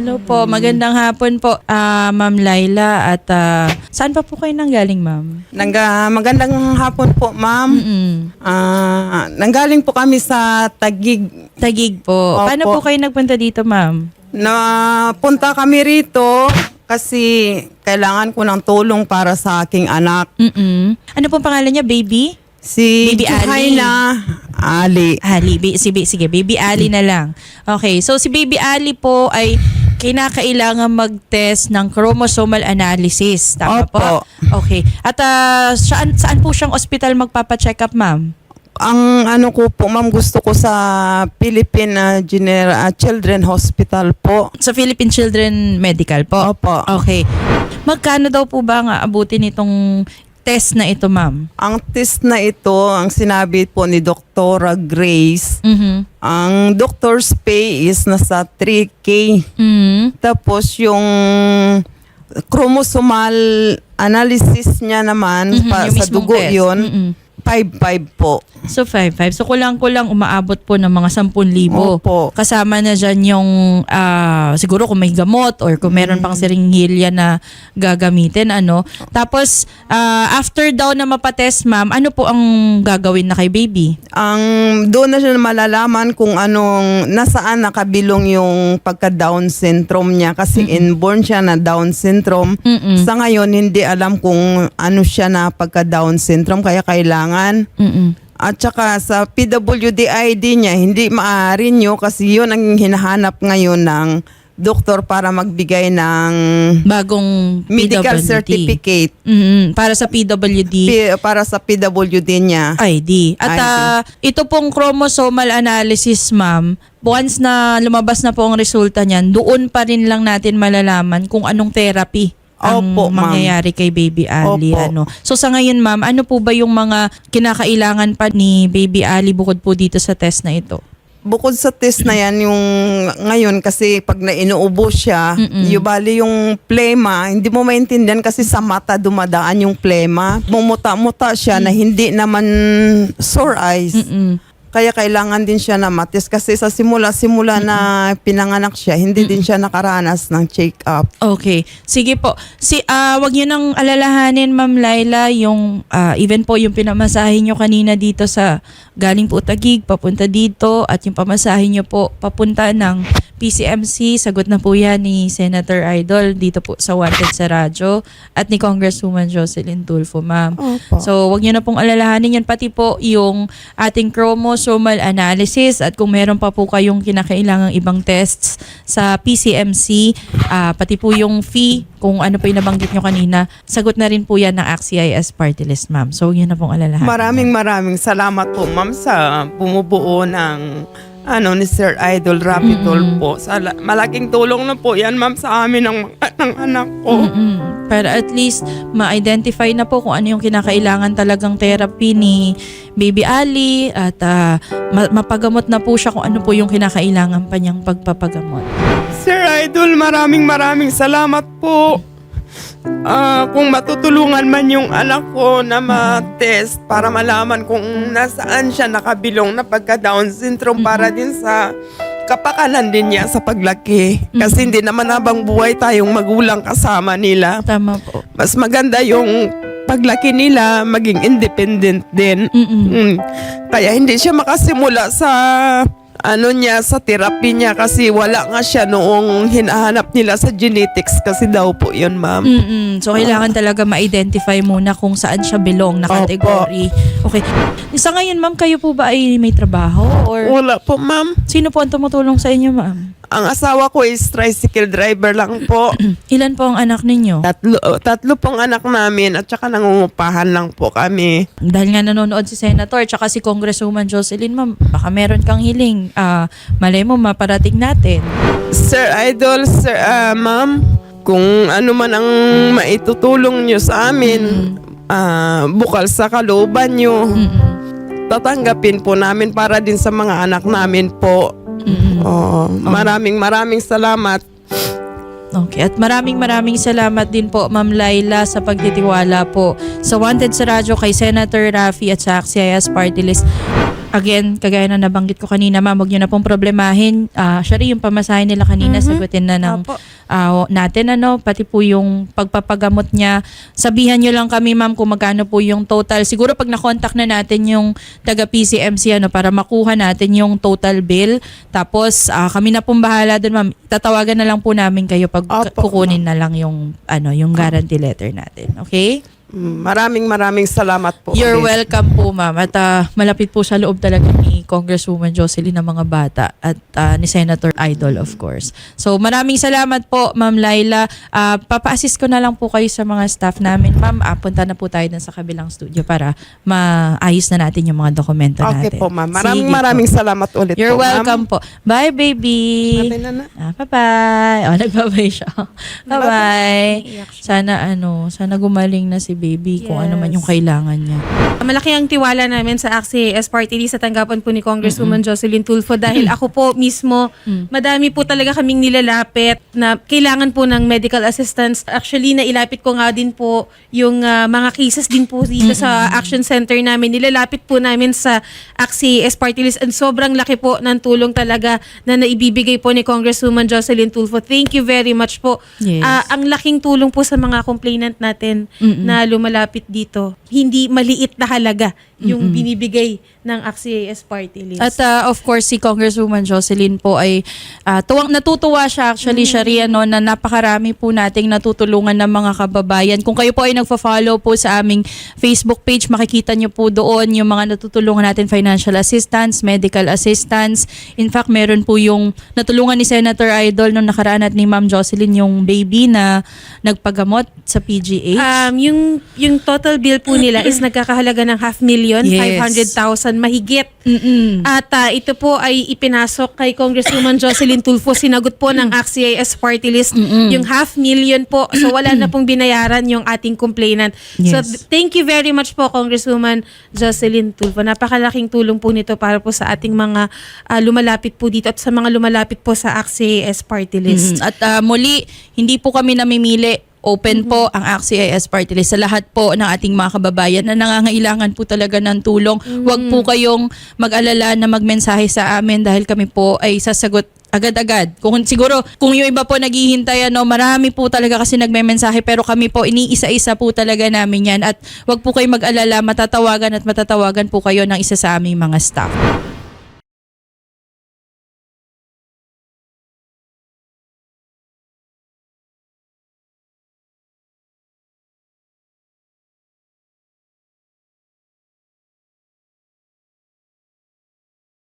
Hello po, magandang hapon po, ah, Ma'am Laila. At ah, saan pa po kayo nanggaling, Ma'am? Nangga, magandang hapon po, ma'am. Mm-mm. Ah, nanggaling po kami sa Tagig. Tagig po. Opo. Paano po kayo nagpunta dito, Ma'am? Na punta kami rito kasi kailangan ko ng tulong para sa aking anak. Mm-mm. Ano pong pangalan niya, baby? Si Baby Ali. Juhaina Ali. Ali, ba- si, ba- sige, Baby Ali na lang. Okay, so si Baby Ali po ay kinakailangan mag-test ng chromosomal analysis. Tama Opo. po? Okay. At ah, saan, saan po siyang ospital magpapacheck up, ma'am? Ang ano ko po, ma'am, gusto ko sa Philippine ah, General ah, Children Hospital po. Sa Philippine Children Medical po? Opo. Okay. Magkano daw po ba ang aabutin itong test na ito, ma'am? Ang test na ito, ang sinabi po ni Dr. Grace, Mhm. ang doctor's pay is nasa 3K. Mhm. Tapos yung chromosomal analysis niya naman Mhm, pa, yung sa mismong dugo test. yun, Mhm. 5-5 po. So 5-5. So kulang-kulang umaabot po ng mga 10,000. Opo. Kasama na dyan yung ah, siguro kung may gamot or kung meron pang siringhilya na gagamitin. ano. Tapos ah, after daw na mapatest ma'am, ano po ang gagawin na kay baby? Ang doon na siya malalaman kung anong nasaan nakabilong yung pagka-Down syndrome niya kasi inborn siya na Down syndrome. Mm-mm. Sa ngayon hindi alam kung ano siya na pagka-Down syndrome kaya kailangan Mm-mm. at saka sa PWD ID niya, hindi maaari nyo kasi yun ang hinahanap ngayon ng doktor para magbigay ng Bagong medical PWD. certificate Mm-mm. Para sa PWD. pi- para sa PWD niya. ID. At ID. ah, ito pong chromosomal analysis, ma'am, once na lumabas na po ang resulta niyan, doon pa rin lang natin malalaman kung anong therapy ang Opo, mangyayari kay Baby Ali. Opo. Ano. So sa ngayon, ma'am, ano po ba yung mga kinakailangan pa ni Baby Ali bukod po dito sa test na ito? Bukod sa test na yan, yung ngayon kasi pag na inuubo siya, Mm-mm. yung bali yung plema, hindi mo maintindihan kasi sa mata dumadaan yung plema. Mumuta-muta siya na hindi naman sore eyes. Mm-mm. Kaya kailangan din siya na matis kasi sa simula-simula na pinanganak siya, hindi din siya nakaranas ng check-up. Okay. Sige po. Si ah wag niyo nang alalahanin Ma'am Laila yung ah, even po yung pinamasahe niyo kanina dito sa galing po Tagig papunta dito at yung pamasahe niyo po papunta ng PCMC sagot na po yan ni Senator Idol dito po sa Wanted sa radyo at ni Congresswoman Jocelyn Tulfo ma'am. Opo. So, wag niyo na pong alalahanin yan. Pati po yung ating chromosomal analysis at kung meron pa po kayong kinakailangang ibang tests sa PCMC, ah, pati po yung fee, kung ano po yung nabanggit nyo kanina, sagot na rin po yan ng ACT-CIS party list, ma'am. So, yun na pong alalahanin. Maraming maraming salamat po ma'am sa bumubuo ng ano ni Sir Idol Rapitol po. Sa, malaking tulong na po yan ma'am sa amin ng, ng anak ko. Mm-mm. Para at least ma-identify na po kung ano yung kinakailangan talagang therapy ni Baby Ali at ah, ma- mapagamot na po siya kung ano po yung kinakailangan pa niyang pagpapagamot. Sir Idol, maraming maraming salamat po. Ah, kung matutulungan man yung anak ko na ma-test para malaman kung nasaan siya nakabilong na pagka-Down syndrome para din sa kapakanan din niya sa paglaki. Kasi hindi naman habang buhay tayong magulang kasama nila. Tama po. Mas maganda yung paglaki nila maging independent din. Mm-mm. Mm. Kaya hindi siya makasimula sa ano niya sa therapy niya kasi wala nga siya noong hinahanap nila sa genetics kasi daw po yun ma'am. Mm-mm. So, kailangan talaga ma-identify muna kung saan siya belong na Opo. category. Okay. Sa ngayon, ma'am, kayo po ba ay may trabaho? Or Wala po ma'am. sino po ang tumutulong sa inyo, ma'am? Ang asawa ko is tricycle driver lang po. Ilan po ang anak ninyo? Tatlo, tatlo pong anak namin at saka nangungupahan lang po kami. Dahil nga nanonood si Senator tsaka si Congresswoman Jocelyn, ma'am, baka meron kang hiling. Ah, malay mo, maparating natin. Sir Idol, Sir ah, Ma'am, kung ano man ang maitutulong nyo sa amin, ah, bukal sa kalooban nyo, Mm-mm. tatanggapin po namin para din sa mga anak namin po. Mm-mm. Oo, maraming maraming salamat. Okay. At maraming maraming salamat din po, Ma'am Laila, sa pagtitiwala po sa Wanted sa Radyo kay Senator Rafi at sa AXIS Party List. Again, kagaya na nabanggit ko kanina, ma'am, huwag nyo na pong problemahin. Ah, siya rin yung pamasahe nila kanina, Mhm. sagutin na ng Opo. ah, natin, ano, pati po yung pagpapagamot niya. Sabihan nyo lang kami, ma'am, kung magkano po yung total. Siguro pag nakontak na natin yung taga PCMC, ano, para makuha natin yung total bill. Tapos, ah, kami na pong bahala dun, ma'am. Tatawagan na lang po namin kayo pag Opo, kukunin na lang yung, ano, yung guarantee letter natin. Okay? Maraming maraming salamat po. You're ulit. welcome po, ma'am. At ah, malapit po sa loob talaga ni Congresswoman Jocelyn ng mga bata at ah, ni Senator Idol, of course. So, maraming salamat po, Ma'am Laila. Ah, papa-assist ko na lang po kayo sa mga staff namin. Ma'am, ah, punta na po tayo dun sa kabilang studio para maayos na natin yung mga dokumento natin. Okay po, ma'am. Maraming Sige po. maraming salamat ulit You're po, ma'am. welcome po. Bye, baby. Sabi na na. Ah, bye-bye. Oh, nagbabay siya. Bye-bye. Sana ano, sana gumaling na si baby kung ano man yung kailangan niya. Malaki ang tiwala namin sa AXIS Party List sa tanggapan po ni Congresswoman Jocelyn Tulfo dahil ako po mismo, madami po talaga kaming nilalapit na kailangan po ng medical assistance. Actually, nailapit ko nga din po yung ah, mga cases din po dito sa Action Center namin. Nilalapit po namin sa AXIS Party List and sobrang laki po ng tulong talaga na naibibigay po ni Congresswoman Jocelyn Tulfo. Thank you very much po. Yes. Ah, ang laking tulong po sa mga complainant natin na lumalapit dito. Hindi maliit na halaga yung binibigay ng AXIS party list. At uh, of course, si Congresswoman Jocelyn po ay uh, tuwang, natutuwa siya actually siya rin, ano, na napakarami po nating natutulungan ng mga kababayan. Kung kayo po ay nagfa-follow po sa aming Facebook page, makikita nyo po doon yung mga natutulungan natin financial assistance, medical assistance. In fact, meron po yung natulungan ni Senator Idol nung nakaraan at ni Ma'am Jocelyn yung baby na nagpagamot sa PGH. um, yung, yung total bill po nila is nagkakahalaga ng half million, Yes. 500,000 mahigit. Mm-mm. At ah, ito po ay ipinasok kay Congresswoman Jocelyn Tulfo. Sinagot po ng AXIS party list yung half million po. So wala na pong binayaran yung ating complainant. So Yes. thank you very much po Congresswoman Jocelyn Tulfo. Napakalaking tulong po nito para po sa ating mga ah, lumalapit po dito at sa mga lumalapit po sa AXIS party list. Mhm. At ah, muli, hindi po kami namimili. Open po ang AXIS Party List sa lahat po ng ating mga kababayan na nangangailangan po talaga ng tulong. Huwag po kayong mag-alala na magmensahe sa amin dahil kami po ay sasagot agad-agad. Kung siguro kung yung iba po naghihintay ano, marami po talaga kasi nagme-mensahe pero kami po iniisa-isa po talaga namin 'yan at wag po kayong mag-alala, matatawagan at matatawagan po kayo ng isa sa aming mga staff.